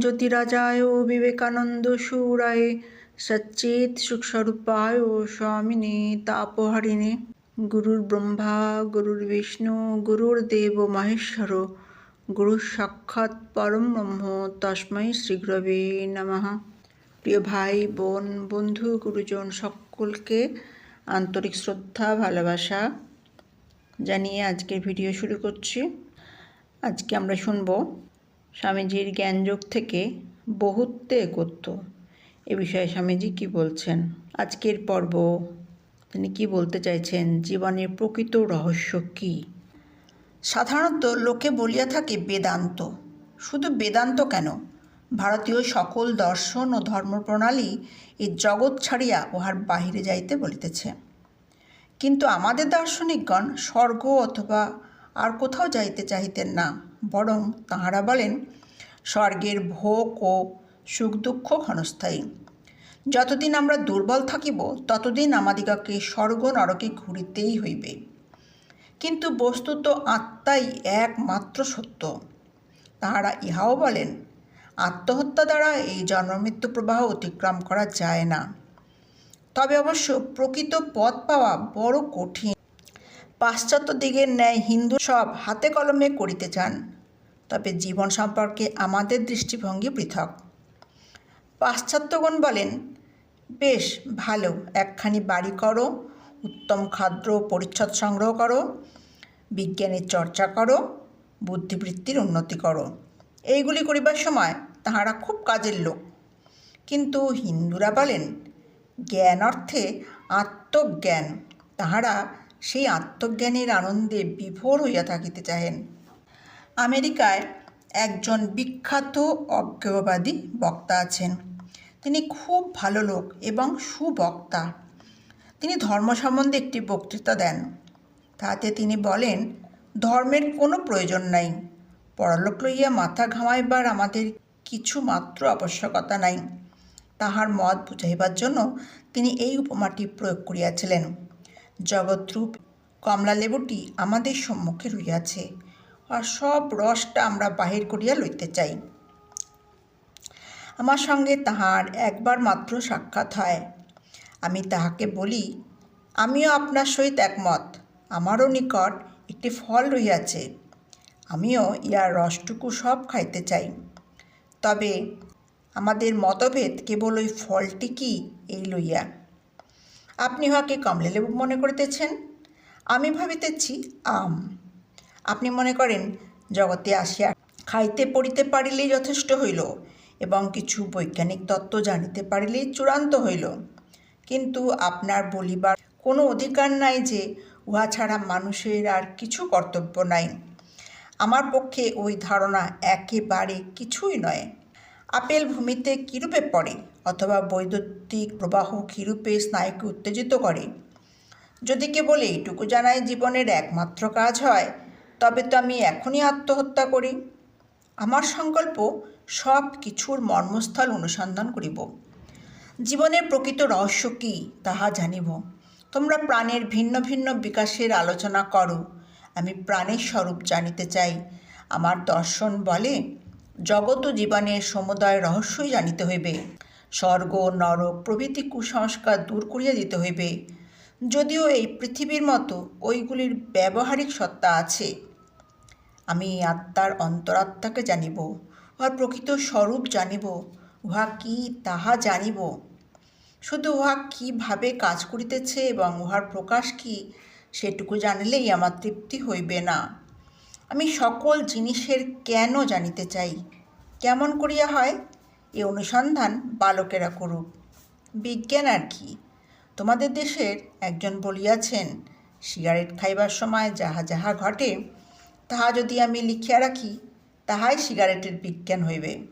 জ্যোতিরাজায় বিবেকানন্দ সুরায় সচ্চিত সুখস্বরূপায় স্বামিনে তাপহারিণে গুরুর ব্রহ্মা গুরুর বিষ্ণু গুরুর দেব মহেশ্বর গুরু সাক্ষাৎ পরম ব্রহ্ম তস্মৈ শ্রীগুরবে নমঃ প্রিয় ভাই বোন বন্ধু গুরুজন সকলকে আন্তরিক শ্রদ্ধা, ভালোবাসা জানিয়ে আজকের ভিডিও শুরু করছি। আজকে আমরা শুনব স্বামীজির জ্ঞানযোগ থেকে বহুত্বে একত্ব। এ বিষয়ে স্বামীজি কি বলছেন? আজকের পর্ব, তিনি কি বলতে চাইছেন? জীবনের প্রকৃত রহস্য কি? সাধারণত লোকে বলিয়া থাকে বেদান্ত। শুধু বেদান্ত কেন? ভারতীয় সকল দর্শন ও ধর্মপ্রণালী এই জগৎ ছাড়িয়া উহার বাহিরে যাইতে বলিতেছে। কিন্তু আমাদের দার্শনিকগণ স্বর্গ অথবা আর কোথাও যাইতে চাহিতেন না, বরং তাঁহারা বলেন, স্বর্গের ভোগ ও সুখ দুঃখ ক্ষণস্থায়ী। যতদিন আমরা দুর্বল থাকিব, ততদিন আমাদিগকে স্বর্গ নরকে ঘুরিতেই হইবে। কিন্তু বস্তুত আত্মাই একমাত্র সত্য। তাহারা ইহাও বলেন, আত্মহত্যা দ্বারা এই জন্মমৃত্যু প্রবাহ অতিক্রম করা যায় না। তবে অবশ্য প্রকৃত পথ পাওয়া বড় কঠিন। পাশ্চাত্য দিকের ন্যায় হিন্দু সব হাতে কলমে করিতে চান। তবে জীবন সম্পর্কে আমাদের দৃষ্টিভঙ্গি পৃথক। পাশ্চাত্যগণ বলেন, বেশ ভালো, একখানি বাড়ি করো, উত্তম খাদ্য পরিচ্ছদ সংগ্রহ করো, বিজ্ঞানের চর্চা করো, বুদ্ধিবৃত্তির উন্নতি করো। এইগুলি করিবার সময় তাহারা খুব কাজের লোক। কিন্তু হিন্দুরা বলেন, জ্ঞান অর্থে আত্মজ্ঞান। তাহারা সেই আত্মজ্ঞানের আনন্দে বিভোর হইয়া থাকিতে চাহেন আমেরিকায় একজন বিখ্যাত অজ্ঞেয়বাদী বক্তা আছেন। তিনি খুব ভালো লোক এবং সুবক্তা। তিনি ধর্ম সম্বন্ধে একটি বক্তৃতা দেন। তাতে তিনি বলেন, ধর্মের কোনো প্রয়োজন নাই। পরলোক লইয়া মাথা ঘামাইবার আমাদের কিছু মাত্র আবশ্যকতা নাই। তাহার মত বুঝাইবার জন্য তিনি এই উপমাটি প্রয়োগ করিয়াছিলেন। জগৎরূপ কমলা লেবুটি আমাদের সম্মুখে রইয়াছে আর সব রসটা আমরা বাহির করিয়া লইতে চাই। আমার সঙ্গে তাহার একবার মাত্র সাক্ষাৎ হয়। আমি তাহাকে বলি, আমিও আপনার সহিত একমত। আমারও নিকট একটি ফল রহিয়াছে আমিও ইহার রসটুকু সব খাইতে চাই। তবে আমাদের মতভেদ কেবল ওই ফলটি কি এই লইয়া। আপনি উহাকে কমলালেবু মনে করিতেছেন? আমি ভাবিতেছি, আম। আপনি মনে করেন, জগতে আসিয়া খাইতে পড়িতে পারিলেই যথেষ্ট হইল এবং কিছু বৈজ্ঞানিক তত্ত্ব জানিতে পারিলেই চূড়ান্ত হইল। কিন্তু আপনার বলিবার কোনো অধিকার নাই যে উহা ছাড়া মানুষের আর কিছু কর্তব্য নাই। আমার পক্ষে ওই ধারণা একেবারে কিছুই নয়। আপেল ভূমিতে কীরূপে পড়ে? অথবা বৈদ্যুতিক প্রবাহ কীরূপে স্নায়ুকে উত্তেজিত করে? যদি কেবল এইটুকু জানাই জীবনের একমাত্র কাজ হয়, তবে তো আমি এখনই আত্মহত্যা করি। আমার সংকল্প সব কিছুর মর্মস্থল অনুসন্ধান করিব। জীবনের প্রকৃত রহস্য কী, তাহা জানিব। তোমরা প্রাণের ভিন্ন ভিন্ন বিকাশের আলোচনা করো। আমি প্রাণের স্বরূপ জানিতে চাই। আমার দর্শন বলে, জগৎ ও জীবনের সমুদয় রহস্যই জানিতে হইবে। স্বর্গ, নরক প্রভৃতি কুসংস্কার দূর করিয়া দিতে হইবে। যদিও এই পৃথিবীর মতো ওইগুলির ব্যবহারিক সত্তা আছে। আমি আত্মার অন্তরাত্মাকে জানিব, উহার প্রকৃত স্বরূপ জানিব, উহা কি তাহা জানিব। শুধু উহা কীভাবে কাজ করিতেছে এবং উহার প্রকাশ কি, সেটুকু জানিলেই আমার তৃপ্তি হইবে না। আমি সকল জিনিসের কেন জানিতে চাই? কেমন করিয়া হয়? এ অনুসন্ধান বালকেরা করুক। বিজ্ঞান আর কি? তোমাদের দেশের একজন বলিয়াছেন, সিগারেট খাইবার সময় যাহা যাহা ঘটে, তাহা যদি আমি লিখিয়া রাখি, তাহাই সিগারেটের বিজ্ঞান হইবে।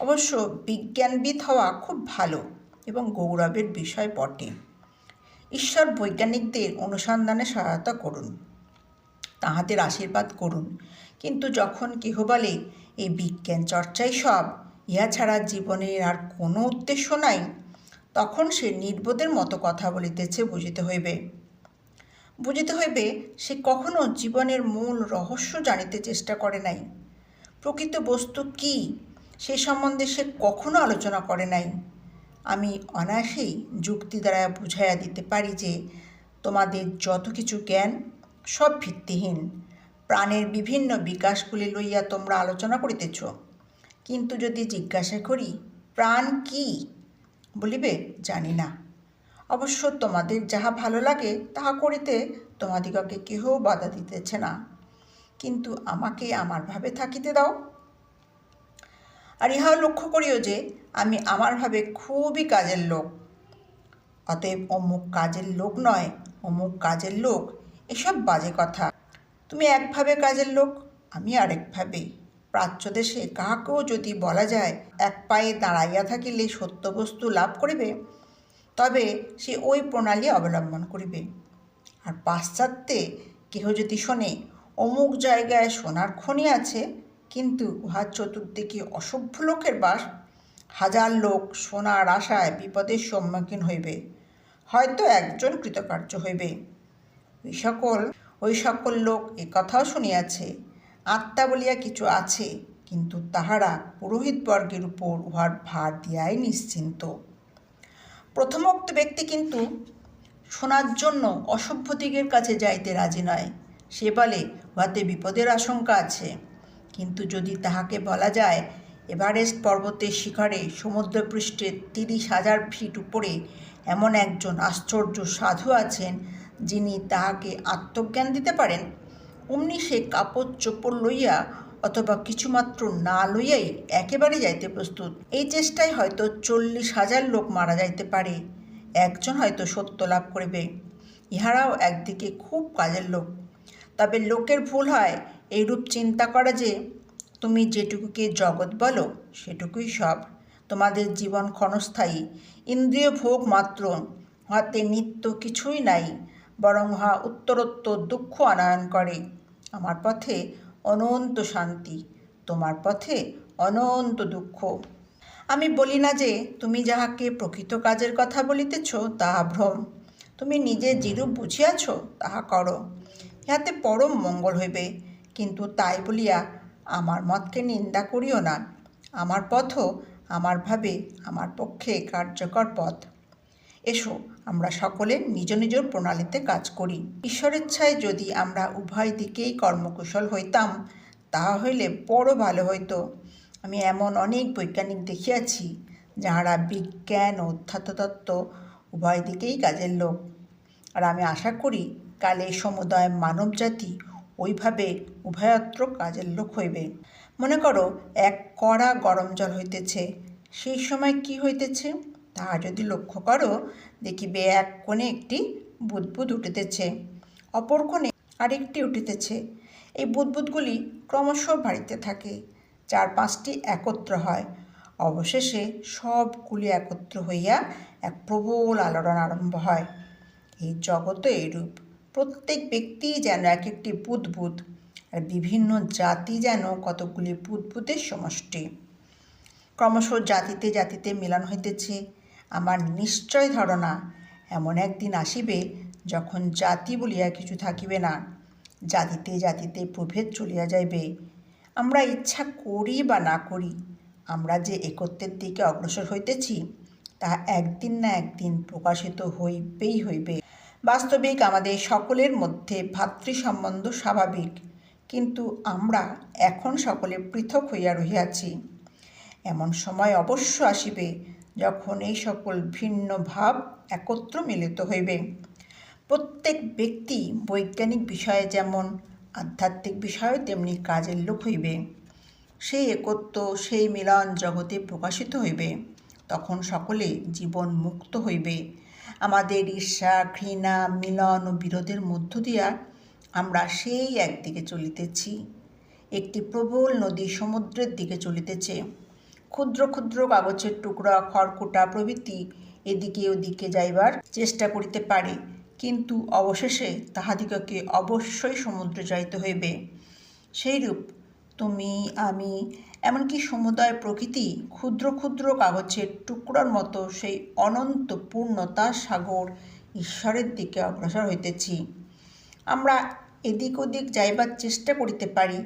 অবশ্য বিজ্ঞানবিদ হওয়া খুব ভালো এবং গৌরবের বিষয় বটে। ঈশ্বর বৈজ্ঞানিকদের অনুসন্ধানে সহায়তা করুন, তাহাদের আশীর্বাদ করুন। কিন্তু যখন কেহ বলে, এই বিজ্ঞান চর্চাই সব ইহা ছাড়া জীবনের আর কোনো উদ্দেশ্য নাই, তখন সে নির্বোধের মতো কথা বলিতেছে, বুঝিতে হইবে। বুঝিতে হইবে, সে কখনো জীবনের মূল রহস্য জানিতে চেষ্টা করে নাই। প্রকৃত বস্তু কি, সে সম্বন্ধে সে কখনো আলোচনা করে নাই। আমি অনায়াসেই যুক্তি দ্বারা বুঝাইয়া দিতে পারি যে, তোমাদের যত কিছু জ্ঞান, সব ভিত্তিহীন। প্রাণের বিভিন্ন বিকাশগুলি লইয়া তোমরা আলোচনা করিতেছ। কিন্তু যদি জিজ্ঞাসা করি, প্রাণ কি? বলিবে, জানি না। অবশ্য তোমাদের যাহা ভালো লাগে, তাহা করিতে তোমাদিগকে কেহ বাধা দিতেছে না। কিন্তু আমাকে আমার ভাবে থাকিতে দাও। আর ইহাও লক্ষ্য করিও যে, আমি আমার ভাবে খুবই কাজের লোক। অতএব অমুক কাজের লোক নয়, অমুক কাজের লোক। এসব বাজে কথা। তুমি একভাবে কাজের লোক, আমি আরেকভাবে। প্রাচ্য দেশে কাহাকেও যদি বলা যায় এক পায়ে দাঁড়াইয়া থাকিলে সত্য বস্তু লাভ করিবে, তবে সে ওই প্রণালী অবলম্বন করিবে। আর পাশ্চাত্যে কেহ যদি শোনে, অমুক জায়গায় সোনার খনি আছে, কিন্তু উহার চতুর্দিকে অসভ্য লোকের বাস, হাজার লোক সোনার আশায় বিপদের সম্মুখীন হইবে, হয়তো একজন কৃতকার্য হইবে। ওই সকল ওই সকল লোক এ কথাও শুনিয়াছে আত্মা বলিয়া কিছু আছে, কিন্তু তাহারা পুরোহিতবর্গের উপর উহার ভার দিয়াই নিশ্চিন্ত। প্রথমোক্ত ব্যক্তি কিন্তু শোনার জন্য অসভ্য দিকের কাছে যাইতে রাজি নয়। সে বলে, উহাতে বিপদের আশঙ্কা আছে। কিন্তু যদি তাহাকে বলা যায়, এভারেস্ট পর্বতের শিখরে সমুদ্রপৃষ্ঠে তিরিশ হাজার ফিট উপরে এমন একজন আশ্চর্য সাধু আছেন, যিনি তাহাকে আত্মজ্ঞান দিতে পারেন? অমনি সে কাপড় চোপড় লইয়া অথবা কিছুমাত্র না লইয়াই একেবারে যাইতে প্রস্তুত। এই চেষ্টায় হয়তো চল্লিশ হাজার লোক মারা যাইতে পারে। একজন হয়তো সত্য লাভ করিবে। ইহারাও একদিকে খুব কাজের লোক। তবে লোকের ভুল হয়, এইরূপ চিন্তা করা যে, তুমি যেটুকুকে জগৎ বলো, সেটুকুই সব। তোমাদের জীবন ক্ষণস্থায়ী। ইন্দ্রিয় ভোগ মাত্র। হাতে নিত্য কিছুই নাই। বরং উহা উত্তরোত্তর দুঃখ আনয়ন করে। আমার পথে অনন্ত শান্তি, তোমার পথে অনন্ত দুঃখ। আমি বলি না যে তুমি যাহাকে প্রকৃত কাজের কথা বলিতেছ, তাহা ভ্রম। তুমি নিজে যেরূপ বুঝিয়াছ, তাহা করো। ইহাতে পরম মঙ্গল হইবে। কিন্তু তাই বলিয়া আমার মতকে নিন্দা করিও না। আমার পথও আমার ভাবে আমার পক্ষে কার্যকর পথ। এসো আমরা সকলে নিজ নিজ প্রণালীতে কাজ করি। ঈশ্বরেচ্ছায় যদি আমরা উভয় দিকেই কর্মকুশল হইতাম তাহা হইলে বড় ভালো হইতো। আমি এমন অনেক বৈজ্ঞানিক দেখিয়াছি, যাহারা বিজ্ঞান ও অধ্যাত্মতত্ত্ব উভয় দিকেই কাজের লোক। আর আমি আশা করি, কালে সমুদয় মানবজাতি ওইভাবে উভয়ত্র কাজের লোক হইবে। মনে করো, এক কড়া গরম জল হইতেছে, সেই সময় কি হইতেছে? তাহা যদি লক্ষ্য করো, দেখিবে এক কোণে একটি বুদবুদ উঠিতেছে, অপর কোণে আরেকটি উঠিতেছে। এই বুদবুদগুলি ক্রমশ বাড়িতে থাকে, চার পাঁচটি একত্র হয়। অবশেষে সবগুলি একত্র হইয়া এক প্রবল আলোড়ন আরম্ভ হয়। এই জগতে এইরূপ প্রত্যেক ব্যক্তি যেন এক একটি বুদবুদ, আর বিভিন্ন জাতি যেন কতগুলি বুদবুদের সমষ্টি। ক্রমশ জাতিতে জাতিতে মিলন হইতেছে আমার নিশ্চয় ধারণা, এমন একদিন আসিবে যখন জাতি বলিয়া কিছু থাকিবে না। জাতিতে জাতিতে প্রভেদ চলিয়া যাইবে। আমরা ইচ্ছা করি বা না করি, আমরা যে একত্রের দিকে অগ্রসর হইতেছি, তা একদিন না একদিন প্রকাশিত হইবেই হইবে। বাস্তবিক আমাদের সকলের মধ্যে ভাতৃ সম্বন্ধ স্বাভাবিক, কিন্তু আমরা এখন সকলে পৃথক হইয়া রহিয়াছি। এমন সময় অবশ্য আসিবে যখন এই সকল ভিন্ন ভাব একত্র মিলিত হইবে। প্রত্যেক ব্যক্তি বৈজ্ঞানিক বিষয়ে যেমন আধ্যাত্মিক বিষয়ে তেমনি কাজের লোক হইবে। সেই একত্ব, সেই মিলন জগতে প্রকাশিত হইবে। তখন সকলে জীবন মুক্ত হইবে। আমাদের ঈর্ষা, ঘৃণা, মিলন ও বিরোধের মধ্য দিয়া আমরা সেই একদিকে চলিতেছি। একটি প্রবল নদী সমুদ্রের দিকে চলিতেছে। ক্ষুদ্র ক্ষুদ্র কাগজের টুকরা, খড়কুটা প্রভৃতি এদিকে ওদিকে যাইবার চেষ্টা করিতে পারে। কিন্তু অবশেষে তাহাদিগকে অবশ্যই সমুদ্রে যাইতে হইবে। সেইরূপ তুমি, আমি, এমনকি সমুদায় প্রকৃতি ক্ষুদ্র ক্ষুদ্র কাগজের টুকরার মতো সেই অনন্ত পূর্ণতা সাগর ঈশ্বরের দিকে অগ্রসর হইতেছি। আমরা এদিক ওদিক যাইবার চেষ্টা করিতে পারি,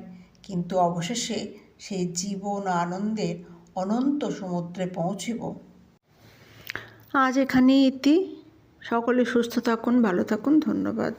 কিন্তু অবশেষে সেই জীবন আনন্দের অনন্ত সমুদ্রে পৌঁছিব। আজ এখানেই ইতি। সকলে সুস্থ থাকুন ভালো থাকুন ধন্যবাদ।